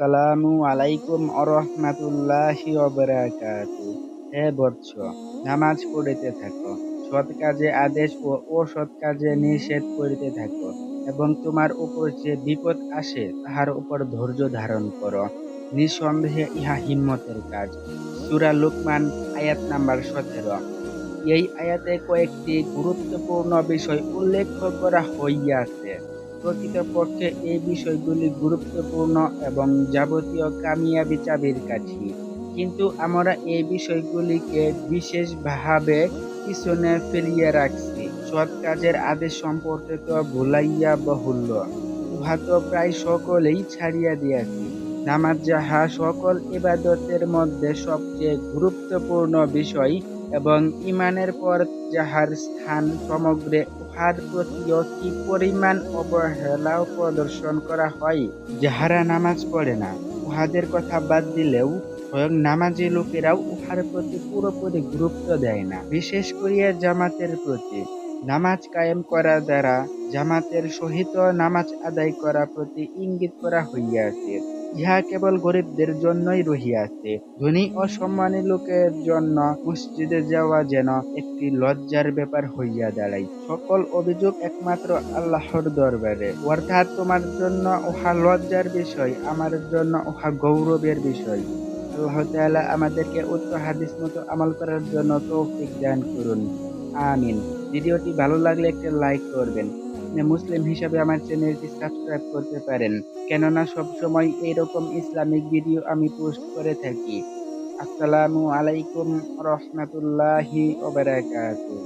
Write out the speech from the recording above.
আসসালামু আলাইকুম আরহামাতুল্লাহি ওবারাকাতু হে বৎস, নামাজ পড়িতে থাকো, সৎ কাজে আদেশ ও অসৎ কাজে নিষেধ করিতে থাকো এবং তোমার উপর যে বিপদ আসে, তাহার উপর ধৈর্য ধারণ করো। নিঃসন্দেহে ইহা হিম্মতের কাজ। সূরা লুকমান, আয়াত নাম্বার সতেরো। এই আয়াতে কয়েকটি গুরুত্বপূর্ণ বিষয় উল্লেখ করা হইয়াছে। প্রকৃতপক্ষে এই বিষয়গুলি গুরুত্বপূর্ণ এবং যাবতীয় কামিয়াবি চাবির কাঠি। কিন্তু আমরা এই বিষয়গুলিকে বিশেষভাবে পিছনে ফেলিয়া রাখছি। সৎ কাজের আদেশ সম্পর্কে তো ভুলাইয়া বহুল্য। উহা তো প্রায় সকলেই ছাড়িয়া দিয়াছি। নামাজ যাহা সকল ইবাদতের মধ্যে সবচেয়ে গুরুত্বপূর্ণ বিষয় এবং ইমানের পর যাহার স্থান সমগ্রে উহার প্রতিও কি পরিমাণ অবহেলাও প্রদর্শন করা হয়, যাহারা নামাজ পড়ে না। উহাদের কথা বাদ দিলেও স্বয়ং নামাজি লোকেরাও উহার প্রতি পুরোপুরি গুরুত্ব দেয় না। বিশেষ করিয়া জামাতের প্রতি নামাজ কায়েম করা দ্বারা জামাতের সহিত নামাজ আদায় করা প্রতি ইঙ্গিত করা হইয়াছে। ইহা কেবল গরিবদের জন্যই রহিয়াছে। ধনী ও সম্মানী লোকের জন্য মসজিদে যাওয়া যেন একটি লজ্জার ব্যাপার হইয়া দাঁড়ায়। সকল অভিযোগ একমাত্র আল্লাহর দরবারে। অর্থাৎ তোমার জন্য উহা লজ্জার বিষয়, আমার জন্য উহা গৌরবের বিষয়। আল্লাহ তাআলা আমাদেরকে উচ্চ হাদিস মতো আমল করার জন্য তৌফিক দান করুন। আমিন। ভিডিওটি ভালো লাগলে একটা লাইক করবেন। মুসলিম হিসাবে আমার চ্যানেলটি সাবস্ক্রাইব করতে পারেন। কেননা সবসময় এরকম ইসলামিক ভিডিও আমি পোস্ট করে থাকি। আসসালামু আলাইকুম রহমতুল্লাহি ওবারাকাতু